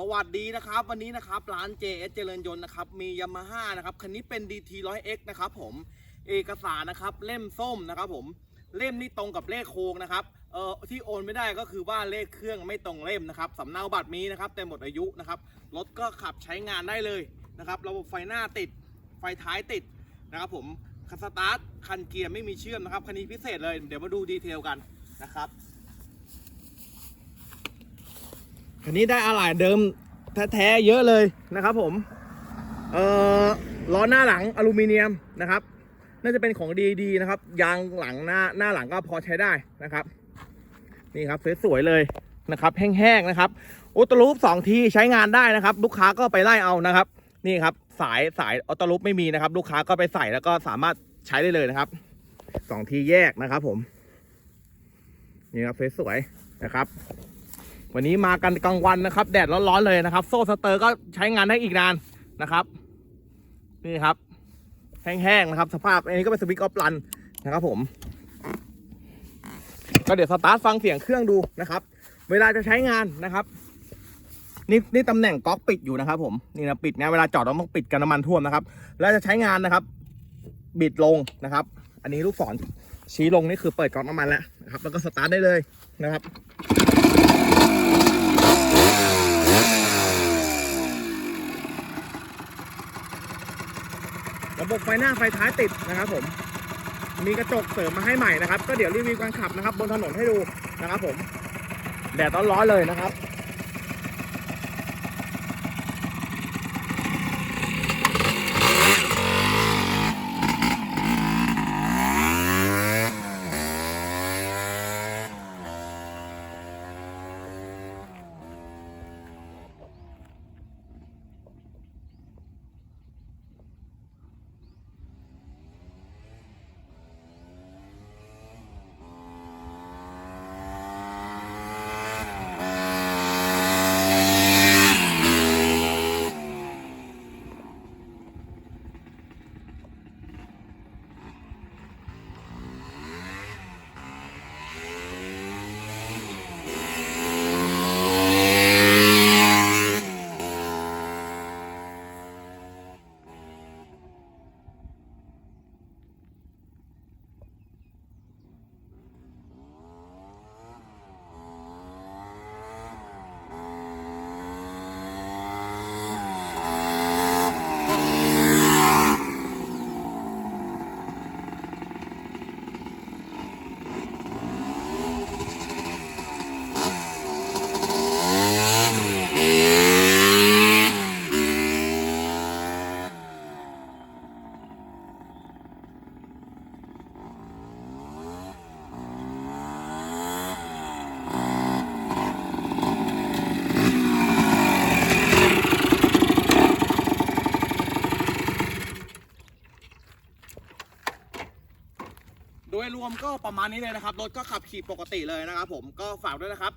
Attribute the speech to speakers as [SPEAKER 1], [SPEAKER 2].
[SPEAKER 1] สวัสดีนะครับ วันนี้นะครับร้าน JS เจริญยนต์นะครับมียามาฮ่านะครับคันนี้เป็น DT 100 X นะครับผมเอกสารนะครับเล่มส้มนะครับผมเล่มนี่ตรงกับเลขโครงนะครับเอ่อที่โอนไม่ได้ก็คือว่าเลขเครื่องไม่ตรงเล่มนะครับสำเนาบัตรมีนะครับแต่หมดอายุนะครับรถก็ขับใช้งานได้เลยนะครับระบบไฟหน้าติดไฟท้ายติดนะครับผมคันสตาร์ทคันเกียร์ไม่มีเชื่อมนะครับคันนี้พิเศษเลยเดี๋ยวมาดูดีเทลกันนะครับ คันนี้ได้อะไหล่เดิมแท้ๆเยอะเลยนะครับผม เอ่อล้อหน้าหลังอลูมิเนียมนะครับ น่าจะเป็นของดีๆนะครับยางหลังหน้าหน้าหลังก็พอใช้ได้นะครับ นี่ครับสวยๆเลยนะครับ แห้งๆนะครับออโตลูปสองทีใช้งานได้นะครับ ลูกค้าก็ไปไล่เอานะครับ นี่ครับสายสายออโตลูปไม่มีนะครับ ลูกค้าก็ไปใส่แล้วก็สามารถใช้ได้เลยนะครับสองทีแยกนะครับผม นี่ครับสวยๆนะครับ วันนี้มากันกลางวันนะครับ แดดร้อนๆเลยนะครับ โซ่สเตอร์ก็ใช้งานได้อีกนานนะครับ นี่ครับ แห้งๆนะครับ สภาพอันนี้ก็เป็นสวิตช์ออฟรันนะครับผม ก็เดี๋ยวสตาร์ทฟังเสียงเครื่องดูนะครับ เวลาจะใช้งานนะครับ นี่นี่ตำแหน่งก๊อกปิดอยู่นะครับ ผมนี่นะปิดเนะเวลาจอดเราต้องปิดกันน้ำมันท่วมนะครับ แล้วจะใช้งานนะครับ บิดลงนะครับ อันนี้ลูกศรชี้ลงนี่คือเปิดก๊อกน้ำมันแล้วนะครับ แล้วก็สตาร์ทได้เลยนะครับ ระบบไฟหน้าไฟท้ายติดนะครับผมมีกระจกเสริมมาให้ใหม่นะครับ ก็เดี๋ยวรีวิวการขับนะครับ บนถนนให้ดูนะครับผมแดดร้อนๆเลยนะครับ โดยรวมก็ประมาณนี้เลยนะครับ รถก็ขับขี่ปกติเลยนะครับ ผมก็ฝากด้วยนะครับ